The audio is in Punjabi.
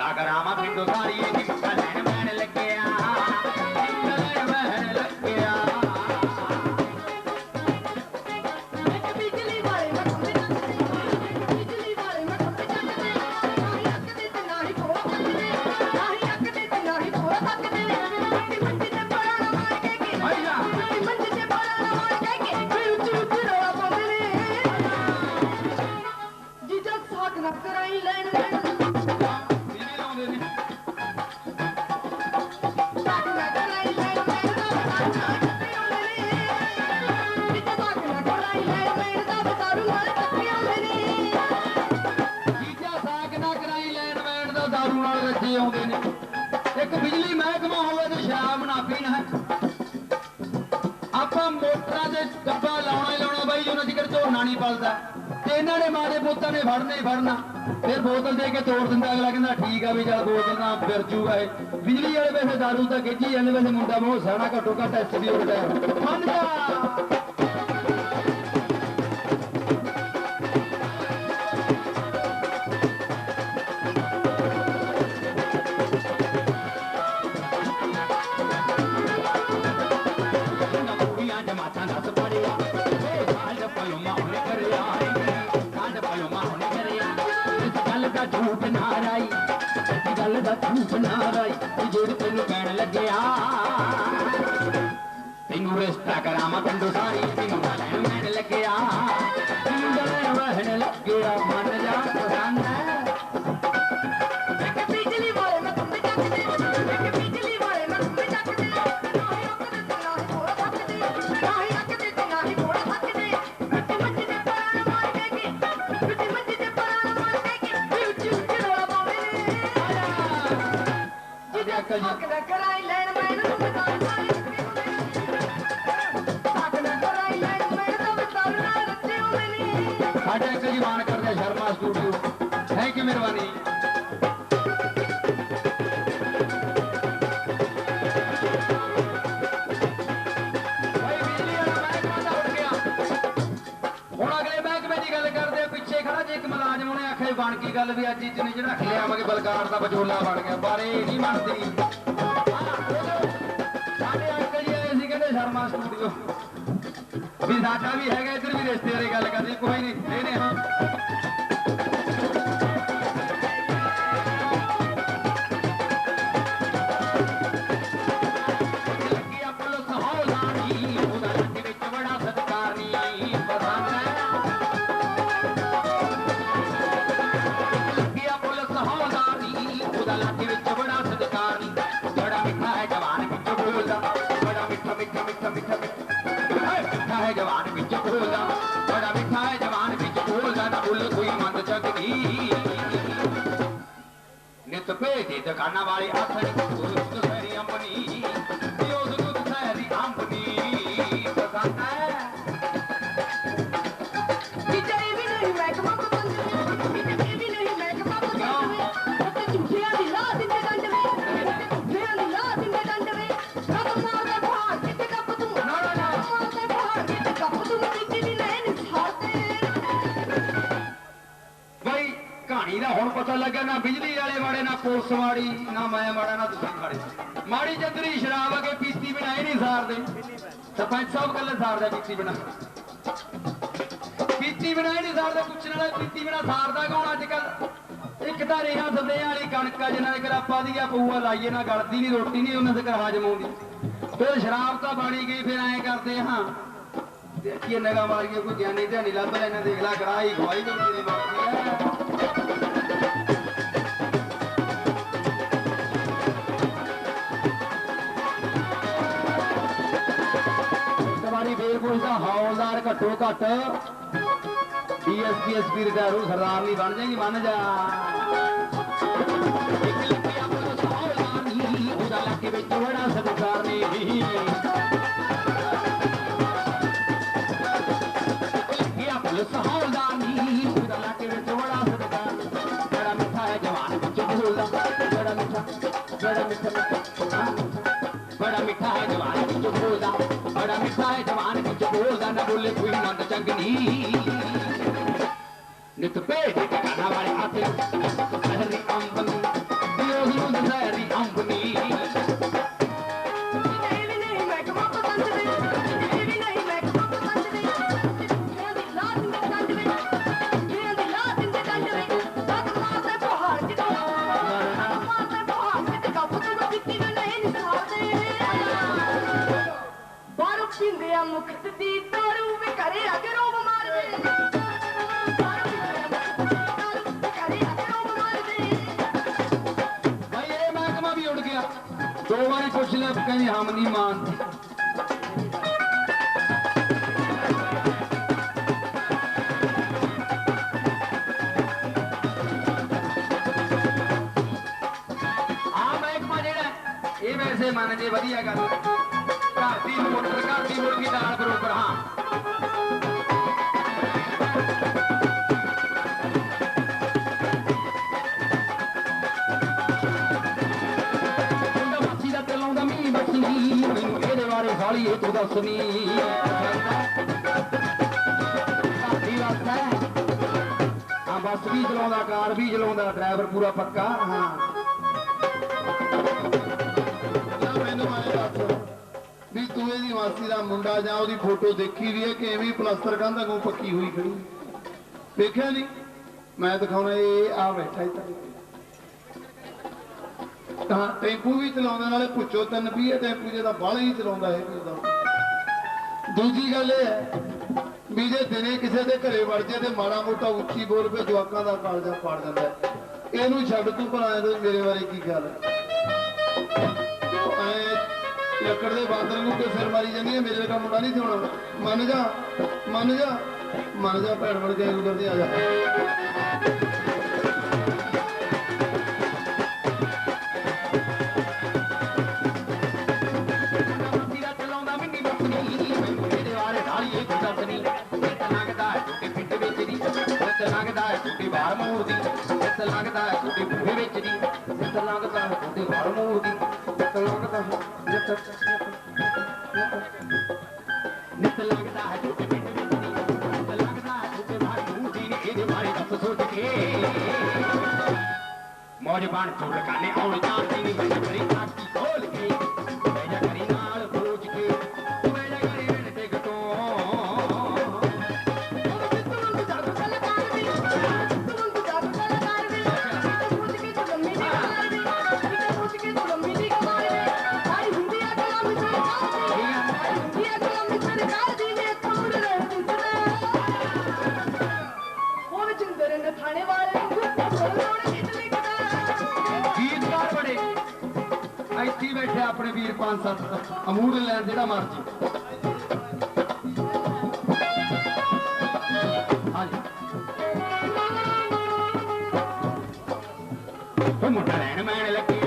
ਕਰਾਵਾਂ ਪਿੰਡੋਂ ਸਾਰੀ ਦਾਰੂ ਆਉਂਦੇ ਨੇ। ਇੱਕ ਬਿਜਲੀ ਮਹਿਕਮਾ ਹੋਵੇ ਤੇ ਸ਼ਰਾਬ ਨਾ ਪੀਣ ਆਪਾਂ ਮੋਟਰਾਂ ਦੇ ਡੱਬਾ ਲਾਉਣਾ ਹੀ ਲਾਉਣਾ ਬਾਈ ਉਹਨਾਂ ਚਿਕਰ ਝੋਨਾ ਨਹੀਂ ਪਲਦਾ। ਤੇ ਇਹਨਾਂ ਨੇ ਮਾਰੇ ਪੁੱਤਾਂ ਨੇ ਫੜਨਾ ਹੀ ਫੜਨਾ। ਫਿਰ ਬੋਤਲ ਦੇ ਕੇ ਤੋੜ ਦਿੰਦਾ, ਅਗਲਾ ਕਹਿੰਦਾ, ਠੀਕ ਆ ਵੀ ਚੱਲ ਬੋਤਲ ਨਾਲ ਫਿਰ ਜੂਗਾ ਇਹ। ਬਿਜਲੀ ਵਾਲੇ ਵੈਸੇ ਦਾਰੂ ਤਾਂ ਖਿੱਚੀ ਜਾਂਦੇ, ਵੈਸੇ ਮੁੰਡਾ ਮੋਹ ਸਾਣਾ ਘੱਟੋ ਘੱਟ ਐਸਪੀ ਵੀ ਗਿਆ ਮੰਨ ਜਾ। ਝੂਠ ਨਾ ਰਾਈ ਗੱਲ ਦਾ ਝੂਠ ਨਾ ਰਾਈ ਜਿਹੜੇ ਤੈਨੂੰ ਕਹਿਣ ਲੱਗਿਆ ਤੈਨੂੰ ਰਿਸ਼ਤਾ ਕਰਾਵਾਂ ਪਿੰਡੋਂ ਸਾਰੀ ਤੈਨੂੰ ਲੈਣ ਲੱਗਿਆ। ਹੱਕ ਨੂੰ ਬਤਾ ਸਾਰੇ ਹੱਕ ਦਾ ਕਰਾਈ ਲੈਣ ਮੈਂ ਤਾਂ ਬਤਾਉ ਨਾਲ ਰੱਤੇ ਹੁੰਦੇ ਨੇ ਸਾਡੇ ਇੱਕ ਜਵਾਨ ਕਰਦੇ ਸ਼ਰਮਾ ਸਟੂਡੀਓ ਥੈਂਕ ਯੂ ਮਿਹਰਬਾਨੀ। ਉਹਨੇ ਕੀ ਗੱਲ ਵੀ ਅੱਜ ਇੱਥੇ ਜਿਹੜਾ ਖਿਆ ਆਵਾਂਗੇ ਬਲਕਾਰ ਦਾ ਬਚੋਲਾ ਬਣ ਗਿਆ ਪਰ ਇਹ ਨਹੀਂ ਬਣਦੀ ਸਾਡੇ ਅੰਕਲ ਜੀ ਆਏ ਸੀ ਕਹਿੰਦੇ ਸ਼ਰਮਾ ਸਟੂਡੀਓ ਵੀ ਸਾਡਾ ਵੀ ਹੈਗਾ ਇੱਧਰ ਵੀ ਰਿਸ਼ਤੇ ਬਾਰੇ ਗੱਲ ਕਰਦੀ ਕੋਈ ਨਹੀਂ ਦੇਨੇ ਹਾਂ। ਨਿਤ ਭੇਜੇ ਦੁਕਾਨਾਂ ਵਾਲੇ ਕਹਾਣੀ ਹੁਣ ਪਤਾ ਲੱਗਾ ਨਾ ਬਿਜਲੀ ਵਾਲੇ ਵਾਲੇ ਨਾ ਪੁਲਿਸ ਵਾੜੀ ਨਾ ਮੈਂ ਮਾੜਾ, ਨਾ ਤੁਸੀਂ ਮਾੜੇ। ਮਾੜੀ ਜੰਦਰੀ ਸ਼ਰਾਬ ਅਗੇ ਪੀਤੀ ਬਿਨਾ ਹੀ ਨਹੀਂ ਸਾਰਦੇ। ਸਰਪੰਚ ਸਾਹਿਬ ਕੱਲੇ ਸਾਰਦਾ ਪੀਤੀ ਬਿਨਾ। ਪੀਤੀ ਬਿਨਾ ਹੀ ਨਹੀਂ ਸਾਰਦਾ, ਪੁੱਛਣ ਵਾਲਾ ਪੀਤੀ ਬਿਨਾ ਸਾਰਦਾ ਕੌਣ ਅੱਜ ਕੱਲ ਇੱਕ ਤਾਂ ਰੇਹਾਂ ਸੱਦੇ ਵਾਲੀ ਕਣਕ ਆ, ਜਿਨ੍ਹਾਂ ਦੇ ਘਰ ਆਪਾਂ ਦੀ ਆ, ਪਊਆ ਲਾਈਏ ਨਾ, ਗਲਦੀ ਨਹੀਂ, ਰੋਟੀ ਨਹੀਂ, ਉਹਨਾਂ ਦੇ ਘਰ ਹਾਜ਼ਮ ਆਉਂਦੀ। ਫਿਰ ਸ਼ਰਾਬ ਤਾਂ ਬਣੀ ਗਈ, ਫਿਰ ਐਂ ਕਰਦੇ, ਹਾਂ। ਦੇਖੀਏ ਨਗਾ ਮਾਰੀਏ, ਕੋਈ ਗਿਆਨੀ ਧਿਆਨੀ ਲੱਭ ਲੈਣਾ ਦੇਖ ਲੈ ਕਰਾਈ ਗਵਾਈ ਕੋਈ ਤੇਰੀ ਬਾਕੀ ਤੁਹਾਡੀ ਫੇਰ ਹੌਲਦਾਰ ਘੱਟੋ ਘੱਟ ਡੀਐਸਪੀ ਐਸਪੀ ਰਿਟਾਇਰ ਸਰਦਾਰ ਨਹੀਂ ਬਣ ਜਾਏਗੀ ਮੰਨ ਜਾ। ਇੱਕ ਲੱਖਿਆ ਪੁਲਿਸ ਹੌਲਦਾਰ ਉਹਦਾ ਲੱਕੇ ਵਿੱਚ ਬੜਾ ਸਤਿਕਾਰ ਨਹੀਂ ਗਿਆ ਪੁਲਿਸ ਉਹਦਾ ਲੱਕੇ ਵਿੱਚ ਬੜਾ ਸਤਿਕਾਰ ਬੜਾ ਮਿੱਠਾ ਹੈ, ਜਵਾਨ ਵਿੱਚ ਬੋਲਦਾ। ਬੜਾ ਮਿੱਠਾ ਬੜਾ ਮਿੱਠਾ ਬੜਾ ਮਿੱਠਾ ਹੈ, ਜਵਾਨ ਵਿੱਚ ਬੋਲਦਾ। ਬੜਾ ਮਿੱਠਾ ਹੈ ਅਗਨੀ ਨਿਤ ਪੇ ਕਾਨਾ ਵਾਲੇ ਆਤੇ ਸਹਰੀ ਅੰਬਨੀ ਦਿਓ ਨੂੰ ਸਹਰੀ ਅੰਬਨੀ ਮੁਖਤ ਦੀ ਘਰੇ ਆ ਵੀ ਉੱਡ ਗਿਆ। ਦੋ ਵਾਰੀ ਪੁੱਛ ਲਿਆ, ਕਹਿੰਦੇ ਹਮ ਨਹੀਂ ਮਾਨਦੇ। ਇਹ ਵੈਸੇ ਮਨ ਦੇ ਵਧੀਆ ਗੱਲ। ਘਰ ਦੀ ਮੁਰਗੀ ਘਰ ਦੀ ਮੁਰਗੀ ਦਾਲ ਬਰੋਬਰ, ਹਾਂ। ਤੂੰ ਦੱਸਣੀ ਸਾਡੀ ਵਾਸਤਾ ਹੈ। ਹਾਂ ਬੱਸ ਵੀ ਚਲਾਉਂਦਾ ਕਾਰ ਵੀ ਚਲਾਉਂਦਾ ਡਰਾਈਵਰ ਪੂਰਾ ਪੱਕਾ। ਹਾਂ। ਨਾ ਮੈਨੂੰ ਆਏ ਦੱਸ ਵੀ ਤੂੰ ਇਹਦੀ ਮਾਸੀ ਦਾ ਮੁੰਡਾ ਜਾਂ ਉਹਦੀ ਫੋਟੋ ਦੇਖੀ ਵੀ ਹੈ ਕਿ ਐਵੇਂ ਹੀ ਪਲਾਸਟਰ ਕੰਧ ਵਾਂਗੂ ਪੱਕੀ ਹੋਈ ਖੜੀ? ਵੇਖਿਆ ਨਹੀਂ ਮੈਂ ਦਿਖਾਉਣਾ ਇਹ ਆ ਬੈਠਾ ਇੱਥੇ ਤਾਂ ਟੈਂਪੂ ਵੀ ਚਲਾਉਂਦੇ, ਨਾਲੇ ਪੁੱਛੋ ਤਿੰਨ ਵੀ ਇਹ ਟੈਂਪੂ, ਜਿਹਦਾ ਬਾਹਲਾ ਹੀ ਚਲਾਉਂਦਾ ਹੈ ਕੋਈ ਦਾ ਦੂਜੀ ਗੱਲ ਇਹ ਹੈ ਵੀ ਜੇ ਦਿਨੇ ਕਿਸੇ ਦੇ ਘਰੇ ਵੜ ਜੇ ਤੇ ਮਾੜਾ ਮੋਟਾ ਉੱਚੀ ਬੋਲ ਕੇ ਜਵਾਕਾਂ ਦਾ ਕਾਲਜਾ ਪਾੜ ਜਾਂਦਾ ਇਹਨੂੰ ਛੱਡ ਤੂੰ ਪਰ ਆਏ ਮੇਰੇ ਬਾਰੇ ਕੀ ਗੱਲ ਐ ਲੱਕੜ ਦੇ ਬਾਂਦਰ ਨੂੰ ਕੋਈ ਸਿਰ ਮਾਰੀ ਜਾਂਦੀ ਹੈ, ਮੇਰੇ ਦਾ ਮੁੰਡਾ ਨਹੀਂ ਸੀ ਮੰਨ ਜਾ ਮੰਨ ਜਾ ਮੰਨ ਜਾ, ਭੈਣ ਬਣ ਕੇ ਉਧਰ ਦੀ ਆ ਜਾ। ਇੱਥੇ ਹੈ ਟੁੱਟੀ ਬੂਹੇ ਵਿੱਚ ਦੀ ਇੱਥੇ ਲੱਗਦਾ ਹੈ ਟੁੱਟੀ ਬਾਹਰ ਮੂਰ ਦੀ। ਇੱਥੇ ਲੱਗਦਾ ਹੈ ਜਿੱਥੇ ਨਿਤ ਲੱਗਦਾ ਹੈ ਟੁੱਟੀ ਪਿੰਡ ਵਿੱਚ ਦੀ ਇੱਥੇ ਲੱਗਦਾ ਹੈ ਟੁੱਟੀ ਬਾਹਰ ਮੂਰ ਦੀ। ਇਹਦੇ ਬਾਰੇ ਦੱਸ ਸੋਚ ਕੇ। ਮੌਜ ਬਣ ਚੁੱਲ ਕਾਨੇ ਆਉਣ ਜਾਂਦੀ ਨਹੀਂ ਮੈਂ ਤਾਕੀ ਖੋਲ ਇੱਥੇ ਹੀ ਬੈਠੇ ਆਪਣੇ ਵੀਰ ਪੰਜ ਸੱਤ ਅਮੂਰ ਲੈਣ ਜਿਹੜਾ ਮਰਜ਼ੀ। ਹਾਂਜੀ। ਮੁੰਡਾ ਲੈਣ ਮੈਣ ਲੱਗੀ।